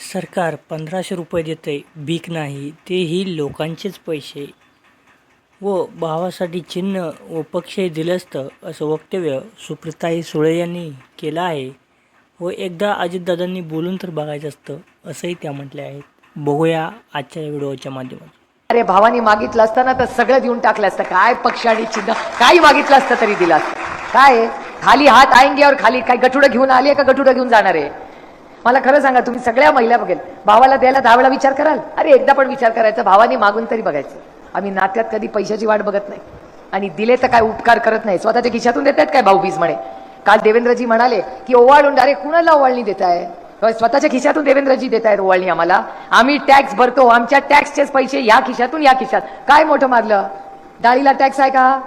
सरकार पंधराशे रुपये देते भीक नाही तेही लोकांचेच पैसे. व भावासाठी चिन्ह व पक्षही दिलं असतं असं वक्तव्य सुप्रिताई सुळे यांनी केलं आहे. व एकदा अजितदादांनी बोलून तर बघायचं असतं असंही त्या म्हटल्या आहेत. बघूया आजच्या व्हिडिओच्या माध्यमातून. अरे भावानी मागितलं असतं ना तर सगळं देऊन टाकलं असतं. काय पक्ष आणि चिन्ह? काही मागितलं असतं तरी दिलं असतं. काय? खाली हात आएंगे और खाली काय गठुडं घेऊन आली का गठुडं घेऊन जाणार आहे? मला खरं सांगा तुम्ही सगळ्या महिला बघेल. भावाला द्यायला दहा वेळा विचार कराल? अरे एकदा पण विचार करायचा. भावाने मागून तरी बघायचं. आम्ही नात्यात कधी पैशाची वाट बघत नाही. आणि दिले तर काय उपकार करत नाही. स्वतःच्या खिशातून देत आहेत भाऊ बीज म्हणे? काल देवेंद्रजी म्हणाले की ओवाळून डायरेक्ट कुणाला ओवाळणी देत आहे स्वतःच्या खिशातून देवेंद्रजी देत आहेत ओवाळणी आम्हाला. आम्ही टॅक्स भरतो. आमच्या टॅक्सचेच पैसे या खिशातून या खिशात. काय मोठं मारलं? डाळीला टॅक्स आहे का?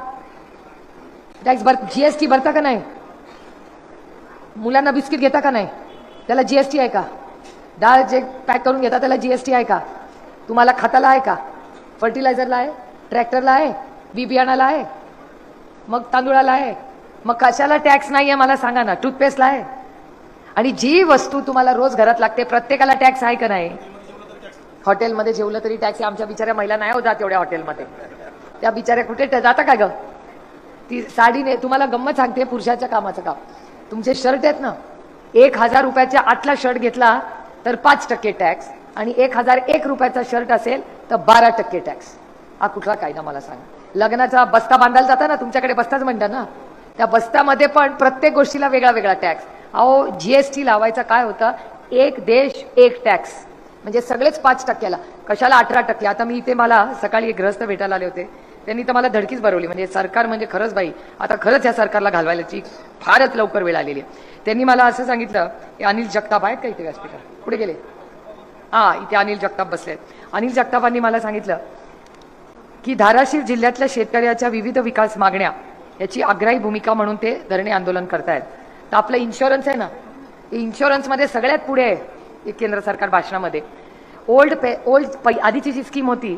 टॅक्स भर जीएसटी भरता का नाही? मुलांना बिस्किट घेता का नाही? त्याला जीएसटी आहे का? डाळ जे पॅक करून घेता त्याला जीएसटी आहे का? तुम्हाला खताला आहे का? फर्टिलायझरला आहे ट्रॅक्टरला आहे बी बियाणाला आहे मग तांदूळाला आहे मग कशाला टॅक्स नाही आहे मला सांगा ना टूथपेस्टला आहे. आणि जी वस्तू तुम्हाला रोज घरात लागते प्रत्येकाला टॅक्स आहे का नाही? हॉटेलमध्ये जेवलं तरी टॅक्स आमच्या बिचाऱ्या महिला नाही हो जात एवढ्या हॉटेलमध्ये. त्या बिचाऱ्या कुठे जाता का ग? ती साडीने तुम्हाला गंमत सांगते पुरुषाच्या कामाचं काम. तुमचे शर्ट आहेत ना एक हजार रुपयाच्या आतला शर्ट घेतला तर पाच टक्के टॅक्स आणि एक हजार एक रुपयाचा शर्ट असेल तर बारा टक्के टॅक्स हा कुठला कायदा मला सांगा? लग्नाचा बस्ता बांधायला जाता ना तुमच्याकडे बस्ताच म्हणता ना. त्या बस्त्यामध्ये पण प्रत्येक गोष्टीला वेगळा वेगळा टॅक्स अहो जीएसटी लावायचा काय होतं? एक देश एक टॅक्स म्हणजे सगळेच पाच टक्क्याला. कशाला अठरा टक्के? आता मी इथे मला सकाळी ग्रस्त भेटायला आले होते. त्यांनी तर मला धडकीच भरवली म्हणजे सरकार म्हणजे खरंच बाई आता खरंच या सरकारला घालवायची फारच लवकर वेळ आलेली आहे. त्यांनी मला असं सांगितलं की अनिल जगताप आहेत का इथे व्यासपीठ पुढे गेले? हा इथे अनिल जगताप बसले आहेत अनिल जगतापांनी मला सांगितलं की धाराशिव जिल्ह्यातल्या शेतकऱ्याच्या विविध विकास मागण्या याची आग्राही भूमिका म्हणून ते धरणे आंदोलन करतायत. तर आपलं इन्शुरन्स आहे ना ते इन्शुरन्समध्ये सगळ्यात पुढे आहे केंद्र सरकार भाषणामध्ये. ओल्ड पे ओल्ड पै आधीची जी स्कीम होती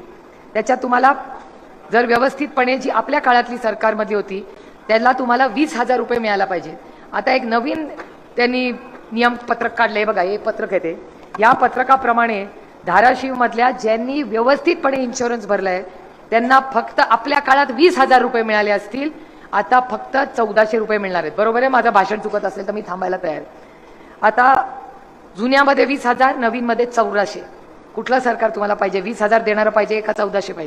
त्याच्यात तुम्हाला जर व्यवस्थितपणे जी आपल्या काळातली सरकारमधली होती त्याला तुम्हाला वीस हजार रुपये मिळायला पाहिजे. आता एक नवीन त्यांनी नियमपत्रक आहे बघा हे पत्रक आहे ते. या पत्रकाप्रमाणे धाराशिवमधल्या ज्यांनी व्यवस्थितपणे इन्शुरन्स भरलाय त्यांना फक्त आपल्या काळात वीस हजार रुपये मिळाले असतील आता फक्त चौदाशे रुपये मिळणार आहेत. बरोबर आहे? माझं भाषण चुकत असेल तर मी थांबायला तयार आता जुन्यामध्ये वीस हजार नवीनमध्ये चौदाशे. कुठलं सरकार तुम्हाला पाहिजे? वीस हजार देणारं पाहिजे का चौदाशे पाहिजे?